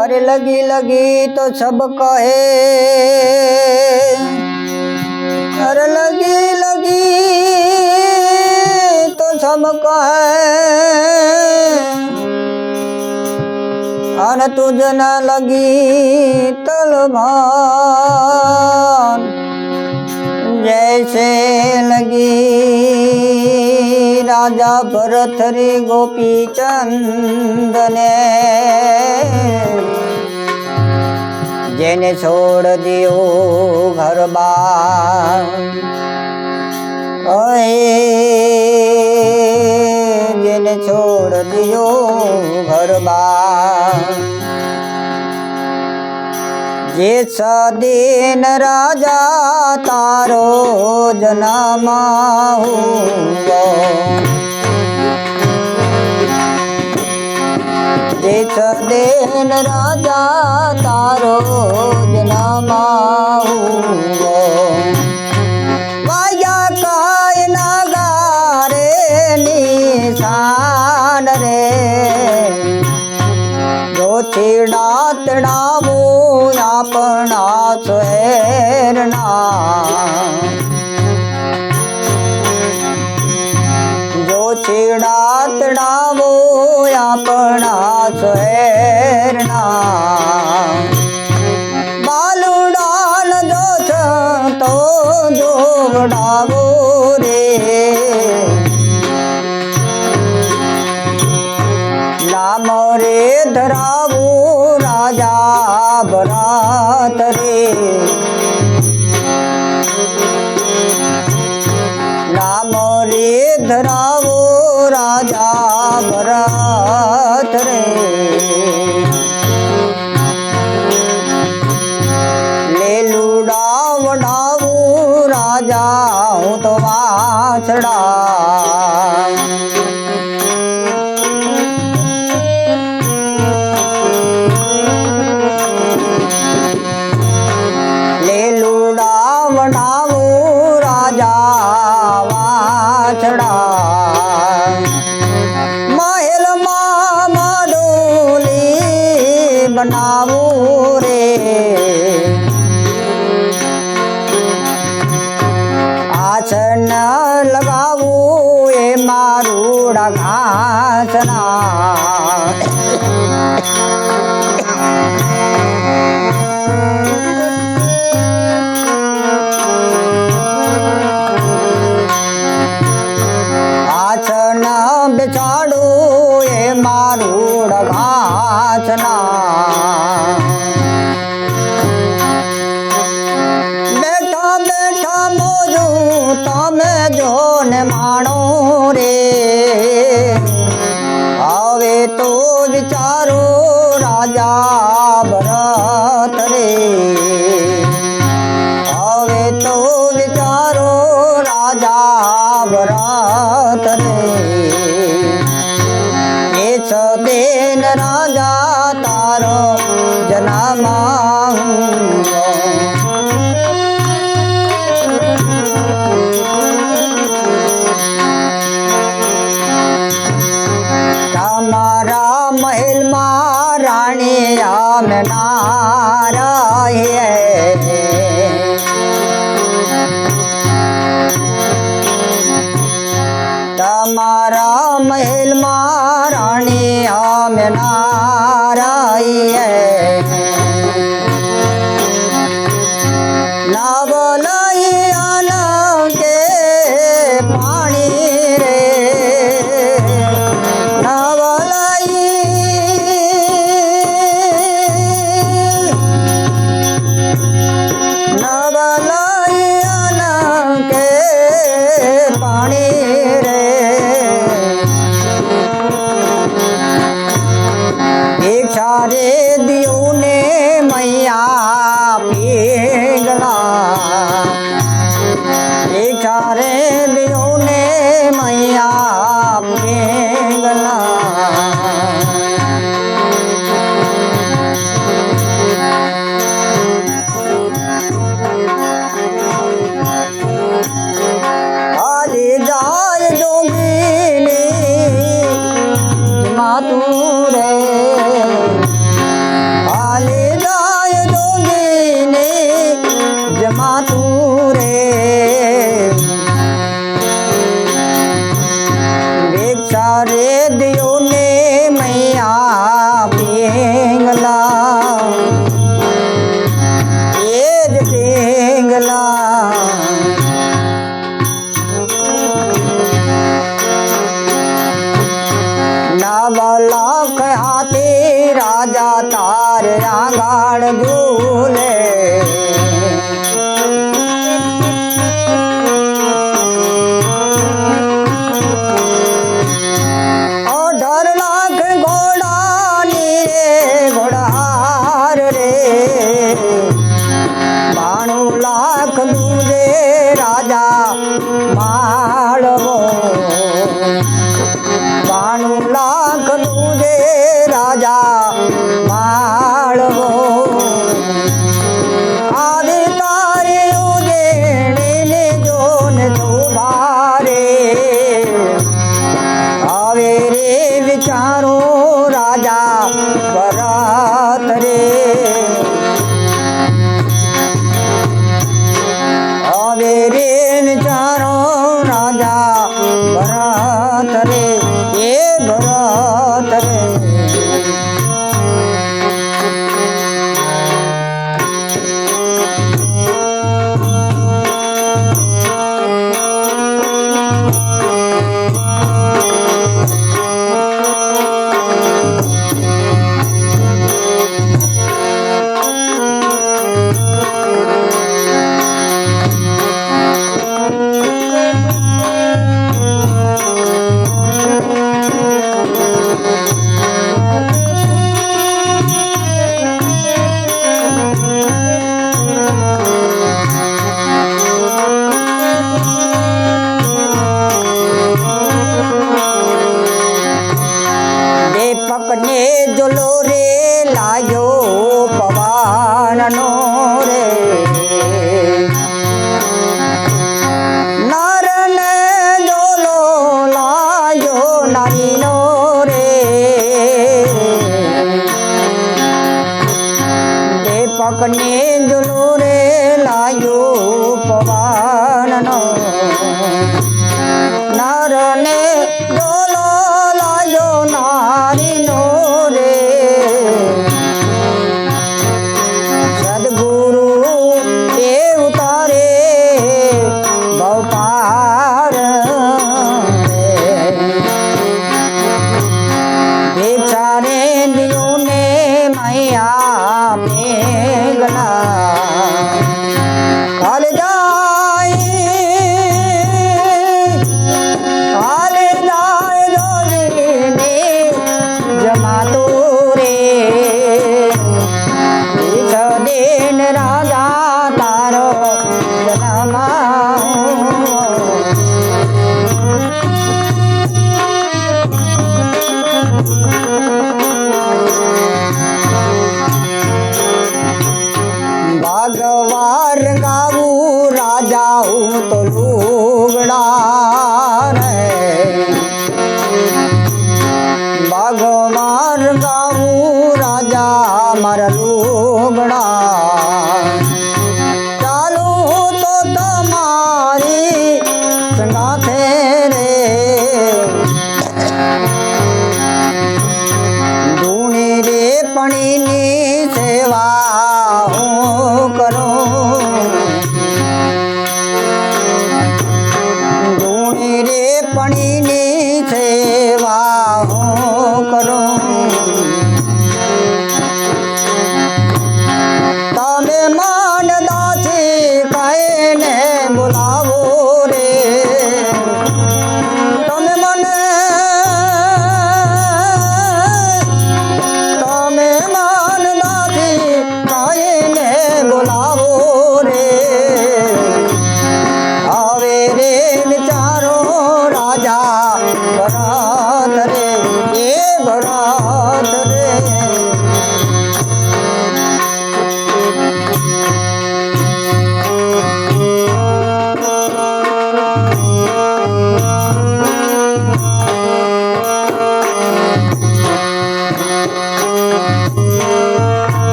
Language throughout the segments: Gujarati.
अरे लगी लगी तो सब कहे अरे लगी लगी तो सब कहे अन तुझ न लगी तलवान जैसे लगी राजा भरत रे गोपी चंद ने જેને છોડ દિયો ઘર બાર. જેને છોડ દિયો ઘર બાર. જે સદીન રાજા તારો જનામા હુંગો જે સદીન રાજા જોગડાવો રે નામ રે ધરાવું રાજા ભરત રે નામ રે ધરાવો રાજા ભરત રે લેલુડા હું તો વાછડા તમે જો ને માણો રે તો વિચારો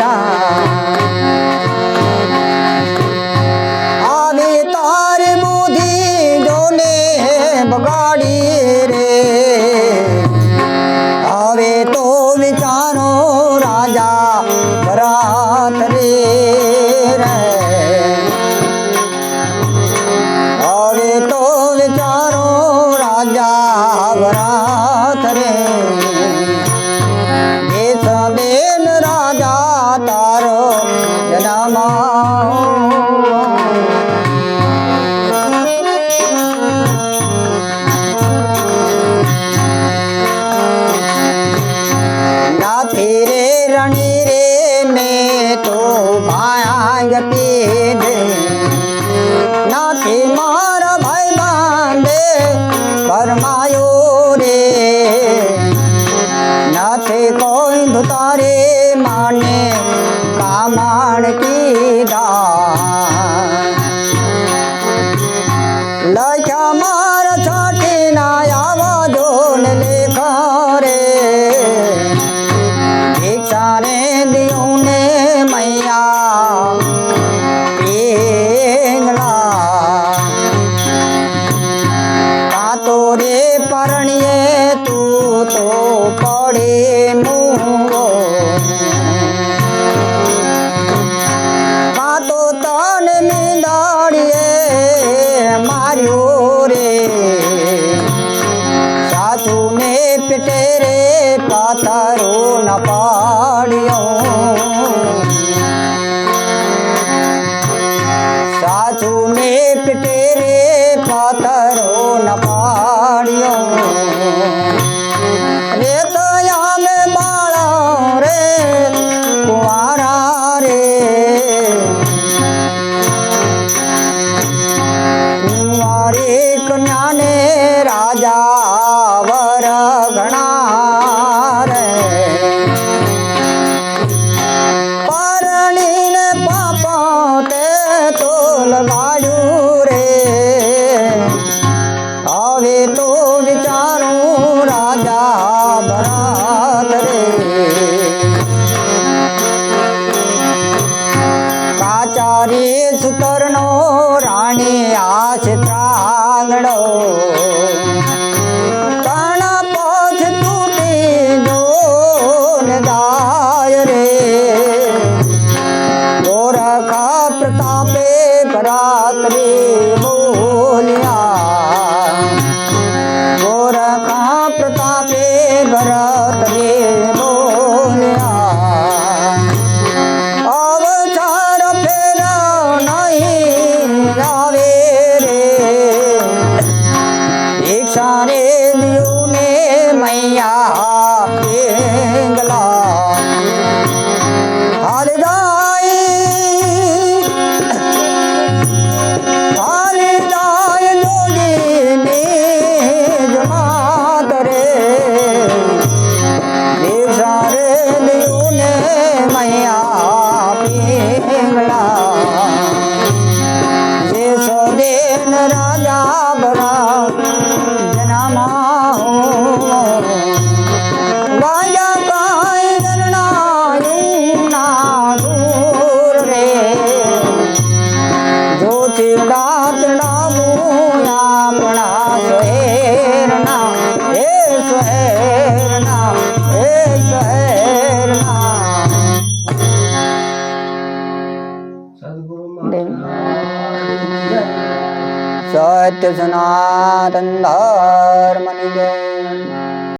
না জানা না। દાડીએ માર્યો રે. સાધુને પીટે રે પાતારો ના വാങ്ങണോ সারে સનાતન ધર્મની જય